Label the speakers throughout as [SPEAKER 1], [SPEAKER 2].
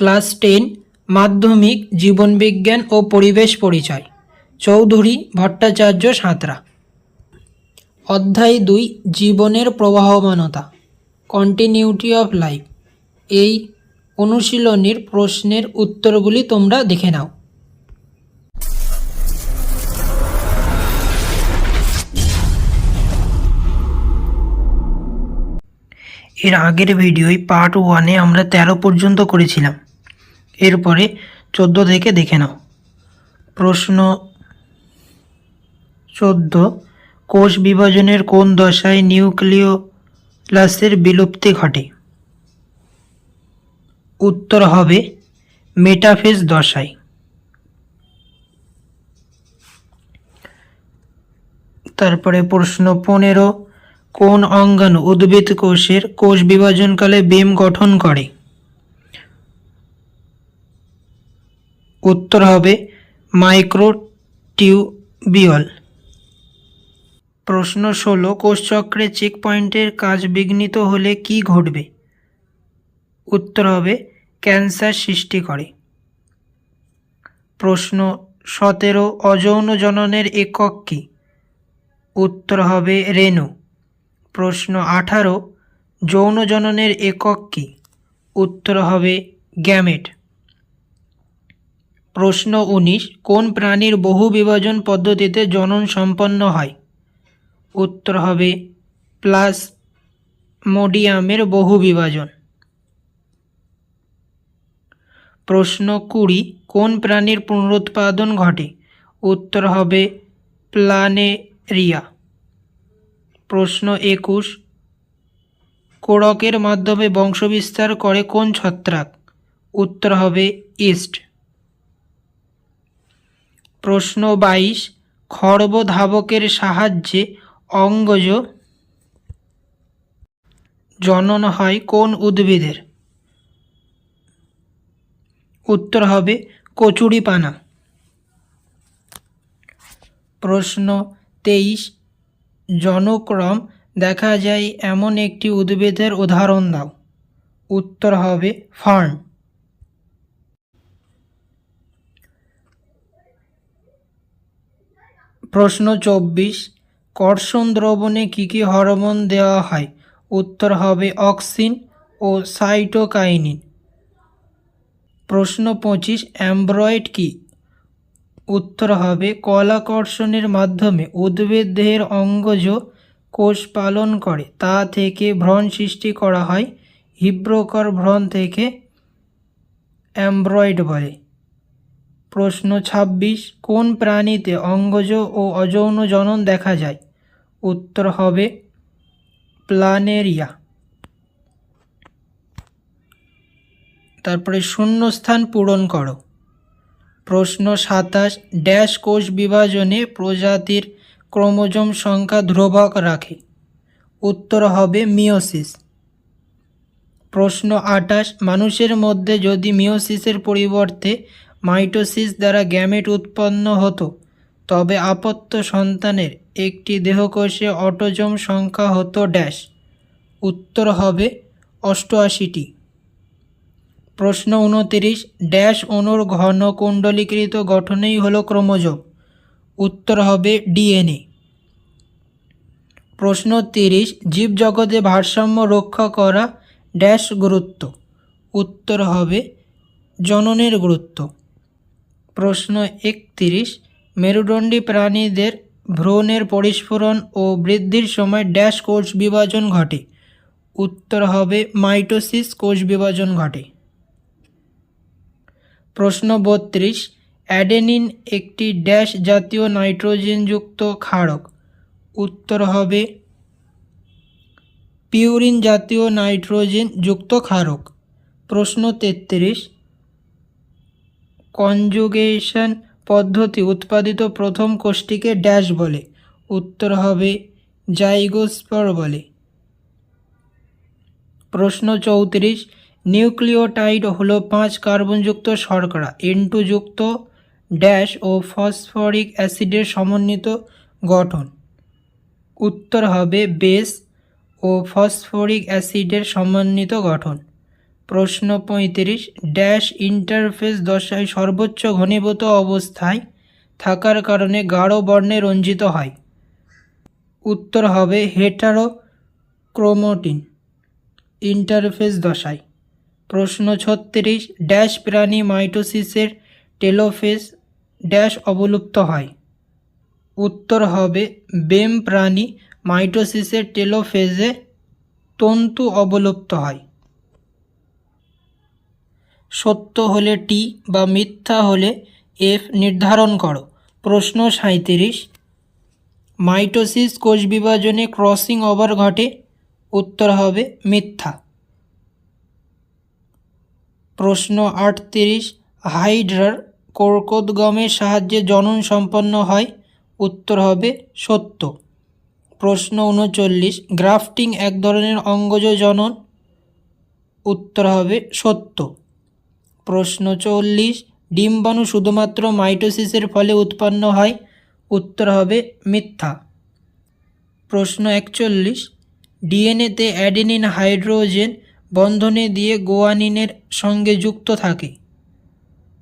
[SPEAKER 1] Class ten, মাধ্যমিক, জীবনবিজ্ঞান ও পরিবেশ পরিচয়। চৌধুরী ভট্টাচার্য সাঁতরা। অধ্যায় দুই, জীবনের প্রবাহমানতা। কন্টিনিউটি অফ লাইফ এই অনুশীলনের প্রশ্নের উত্তরগুলি তোমরা দেখে নাও। এর আগের ভিডিওয় পার্ট ওয়ানে আমরা তেরো পর্যন্ত করেছিলাম। এরপরে চোদ্দ থেকে দেখে নাও। প্রশ্ন চোদ্দ, কোষ বিভাজনের কোন দশায় নিউক্লিওলাসের বিলুপ্তি ঘটে? উত্তর হবে মেটাফেজ দশায়। তারপরে প্রশ্ন পনেরো, কোন অঙ্গাণু উদ্ভিদ কোষের কোষ বিভাজনকালে বেম গঠন করে? উত্তর হবে মাইক্রোটিউবিয়ল। প্রশ্ন ষোলো, কোষচক্রে চেক পয়েন্টের কাজ বিঘ্নিত হলে কি ঘটবে? উত্তর হবে, ক্যান্সার সৃষ্টি করে। প্রশ্ন সতেরো, অযৌন জননের একক কী? উত্তর হবে রেণু। প্রশ্ন আঠারো, যৌন জননের একক কী? উত্তর হবে গ্যামেট। প্রশ্ন উনিশ, কোন প্রাণীর বহু বিভাজন পদ্ধতিতে জনন সম্পন্ন হয়? উত্তর হবে প্লাস মোডিয়ামের বহু বিভাজন। প্রশ্ন কুড়ি, কোন প্রাণীর পুনরুৎপাদন ঘটে? উত্তর হবে প্লানেরিয়া। প্রশ্ন একুশ, কোড়কের মাধ্যমে বংশবিস্তার করে কোন ছত্রাক? উত্তর হবে ইস্ট। প্রশ্ন বাইশ, খর্ব ধাবকের সাহায্যে অঙ্গজ জনন হয় কোন উদ্ভিদের? উত্তর হবে কচুরিপানা। প্রশ্ন তেইশ, জনক্রম দেখা যায় এমন একটি উদ্ভিদের উদাহরণ দাও। উত্তর হবে ফার্ন। প্রশ্ন চব্বিশ। কর্ষণ দ্রবণে কী কী হরমোন দেওয়া হয়? উত্তর হবে অক্সিন ও সাইটোকাইনিন। প্রশ্ন পঁচিশ, অ্যাম্ব্রয়েড কি? উত্তর হবে কলাকর্ষণের মাধ্যমে উদ্ভিদ দেহের অঙ্গজ কোষ পালন করে, তা থেকে ভ্রণ সৃষ্টি করা হয়, হিব্রকর ভ্রণ থেকে অ্যাম্ব্রয়েড বলে। প্রশ্ন ২৬ কোন প্রাণীতে অঙ্গজ ও অযৌন জনন দেখা যায়? উত্তর হবে প্লানেরিয়া। তারপরে শূন্যস্থান পূরণ করো। প্রশ্ন সাতাশ, ড্যাশ কোষ বিভাজনে প্রজাতির ক্রোমোজোম সংখ্যা ধ্রুবক রাখে। উত্তর হবে মিওসিস প্রশ্ন আটাশ মানুষের মধ্যে যদি মিওসিসের পরিবর্তে মাইটোসিস দ্বারা গ্যামেট উৎপন্ন হতো, তবে আপত্য সন্তানের একটি দেহকোষে অটোজম সংখ্যা হতো ড্যাশ। উত্তর হবে অষ্টআশিটি। প্রশ্ন উনতিরিশ, ড্যাশ অণুর ঘন কুণ্ডলীকৃত গঠনেই হলো ক্রোমোজোম। উত্তর হবে ডিএনএ। প্রশ্ন তিরিশ, জীবজগতে ভারসাম্য রক্ষা করা ড্যাশ গুরুত্ব। উত্তর হবে জননের গুরুত্ব। প্রশ্ন একত্রিশ। মেরুদণ্ডী প্রাণীদের ভ্রূণের পরিস্ফুরণ ও বৃদ্ধির সময় ড্যাশ কোষ বিভাজন ঘটে। উত্তর হবে মাইটোসিস কোষ বিভাজন ঘটে। প্রশ্ন বত্রিশ। অ্যাডেনিন একটি ড্যাশ জাতীয় নাইট্রোজেনযুক্ত ক্ষারক। উত্তর হবে পিউরিন জাতীয় নাইট্রোজেন যুক্ত ক্ষারক। প্রশ্ন তেত্রিশ। কনজুগেশন পদ্ধতি উৎপাদিত প্রথম কোষটিকে ড্যাশ বলে, উত্তর হবে জাইগোস্পর বলে। প্রশ্ন চৌত্রিশ, নিউক্লিওটাইড হলো পাঁচ কার্বনযুক্ত শর্করা এন্টু যুক্ত ড্যাশ ও ফসফরিক অ্যাসিডের সমন্বিত গঠন। উত্তর হবে বেস ও ফসফরিক অ্যাসিডের সমন্বিত গঠন। প্রশ্ন পঁয়ত্রিশ ড্যাশ ইন্টারফেস দশায় সর্বোচ্চ ঘনীভূত অবস্থায় থাকার কারণে গাঢ় বর্ণে রঞ্জিত হয়। উত্তর হবে হেটারো ক্রোমোটিন ইন্টারফেস দশায়। প্রশ্ন ছত্রিশ ড্যাশ প্রাণী মাইটোসিসের টেলোফেস ড্যাশ অবলুপ্ত হয়। উত্তর হবে বেম প্রাণী মাইটোসিসের টেলোফেজে তন্তু অবলুপ্ত হয়। সত্য হলে টি বা মিথ্যা হলে এফ নির্ধারণ করো। প্রশ্ন সাঁইত্রিশ। মাইটোসিস কোষ বিভাজনে ক্রসিং ওভার ঘটে, উত্তর হবে মিথ্যা। প্রশ্ন আটত্রিশ। হাইড্রার কর্কোদ্গমের সাহায্যে জনন সম্পন্ন হয়, উত্তর হবে সত্য। প্রশ্ন উনচল্লিশ। গ্রাফটিং এক ধরনের অঙ্গজ জনন, উত্তর হবে সত্য। প্রশ্ন চল্লিশ, ডিম্বাণু শুধুমাত্র মাইটোসিসের ফলে উৎপন্ন হয়? উত্তর হবে মিথ্যা। প্রশ্ন একচল্লিশ, ডিএনএতে অ্যাডেনিন হাইড্রোজেন বন্ধনে দিয়ে গোয়ানিনের সঙ্গে যুক্ত থাকে?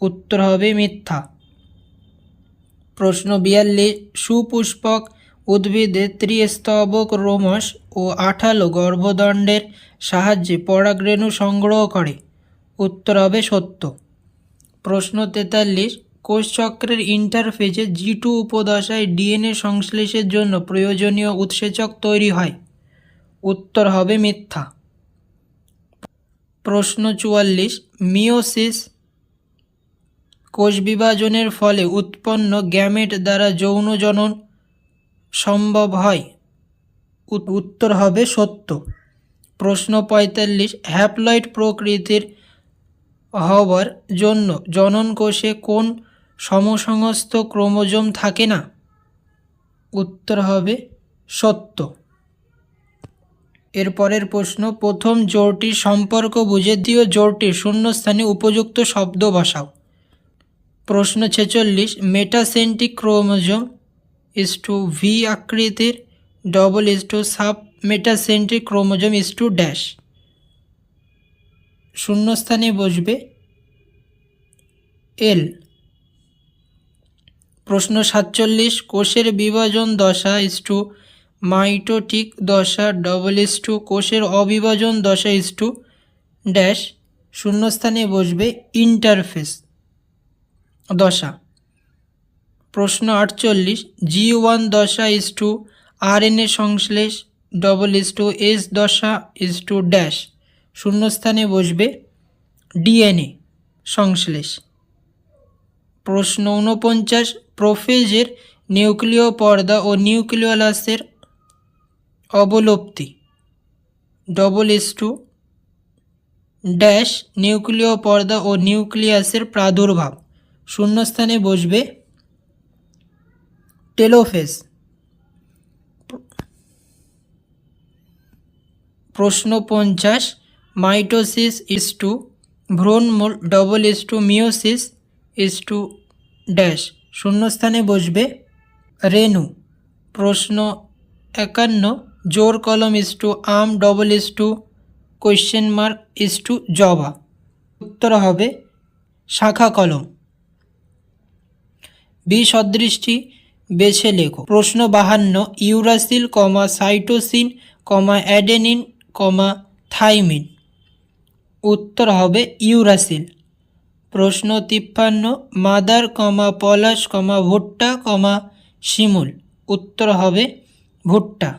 [SPEAKER 1] উত্তর হবে মিথ্যা। প্রশ্ন বিয়াল্লিশ, সুপুষ্পক উদ্ভিদে ত্রিস্তবক রোমস ও আঠালো গর্ভদণ্ডের সাহায্যে পরাগরেণু সংগ্রহ করে। উত্তর হবে সত্য। প্রশ্ন তেতাল্লিশ কোষচক্রের ইন্টারফেজে জি টু উপদশায় ডিএনএ সংশ্লেষের জন্য প্রয়োজনীয় উৎসেচক তৈরি হয়। উত্তর হবে মিথ্যা। প্রশ্ন চুয়াল্লিশ মিওসিস কোষ বিভাজনের ফলে উৎপন্ন গ্যামেট দ্বারা যৌন জনন সম্ভব হয়। উত- উত্তর হবে সত্য। প্রশ্ন পঁয়তাল্লিশ, হ্যাপ্লয়েড প্রকৃতির হওয়ার জন্য জনন কোষে কোন সমসংস্থ ক্রোমোজোম থাকে না? উত্তর হবে সত্য। এর পরের প্রশ্ন, প্রথম জোড়টির সম্পর্ক বুঝে দ্বিতীয় জোড়টির শূন্যস্থানে উপযুক্ত শব্দ বসাও। প্রশ্ন ছেচল্লিশ, metacentric chromosome is to V আকৃতির double is to submetacentric chromosome is to dash শূন্যস্থানে বসবে। এল। প্রশ্ন সাতচল্লিশ, কোষের বিভাজন দশা ইস টু মাইটোটিক দশা ডবল ইস টু কোষের অবিভাজন দশা ইস টু ড্যাশ শূন্যস্থানে বসবে ইন্টারফেস দশা। প্রশ্ন আটচল্লিশ জি ওয়ান দশা is two R N A সংশ্লেষ ডবল ইস টু এস দশা ইস টু ড্যাশ শূন্যস্থানে বসবে ডিএনএ সংশ্লেষ। প্রশ্ন ঊনপঞ্চাশ, প্রোফেজের নিউক্লিয় পর্দা ও নিউক্লিয়ালাসের অবলুপ্তি। ডবল এস টু ড্যাশ নিউক্লিয় পর্দা ও নিউক্লিয়াসের প্রাদুর্ভাব। শূন্যস্থানে বসবে টেলোফেজ। প্রশ্ন পঞ্চাশ mitosis is to ভ্রূণমূল double is to meiosis is to dash শূন্যস্থানে বসবে রেনু প্রশ্ন একান্ন, জোর কলম is to um double is to question mark is to জবা। উত্তর হবে শাখা কলম। বি সদৃশটি বেছে লেখো। প্রশ্ন বাহান্ন, uracil, comma cytosine, comma adenine, comma thymine. উত্তর হবে ইউরাসিল। প্রশ্ন তিপ্পান্ন, মাদার কমা পলাশ কমা ভুট্টা কমা শিমুল। উত্তর হবে ভুট্টা।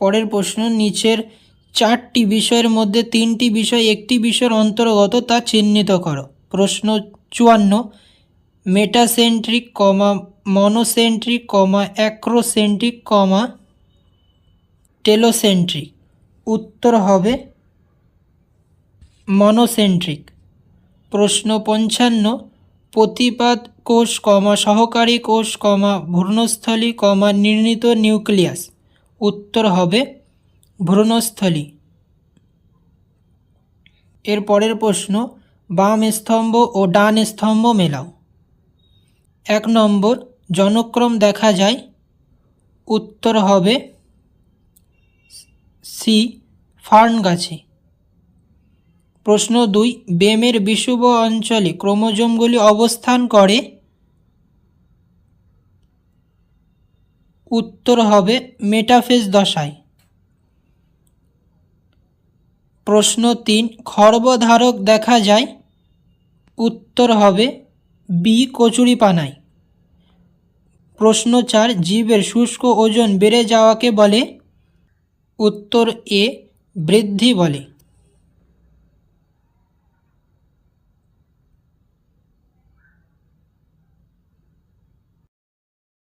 [SPEAKER 1] পরের প্রশ্ন, নিচের চারটি বিষয়ের মধ্যে তিনটি বিষয় একটি বিষয়ের অন্তর্গত তা চিহ্নিত করো। প্রশ্ন চুয়ান্ন, metacentric comma monocentric comma acrocentric comma telocentric. উত্তর হবে মনোসেন্ট্রিক। প্রশ্ন পঞ্চান্ন প্রতিপাদ কোষ কমা সহকারী কোষ কমা ভ্রূণস্থলী কমা নির্ণীত নিউক্লিয়াস? উত্তর হবে ভ্রূণস্থলী। এর পরের প্রশ্ন, বাম স্তম্ভ ও ডান স্তম্ভ মেলাও। এক নম্বর, জনক্রম দেখা যায়। উত্তর হবে সি, ফার্ন গাছে। প্রশ্ন দুই, বেমের বিষুব অঞ্চলে ক্রোমোজোমগুলি অবস্থান করে? উত্তর হবে মেটাফেজ দশায়। প্রশ্ন তিন, খর্বধারক দেখা যায়? উত্তর হবে বি, কচুরিপানায়। প্রশ্ন চার, জীবের শুষ্ক ওজন বেড়ে যাওয়াকে বলে? উত্তর এ, বৃদ্ধি বলে।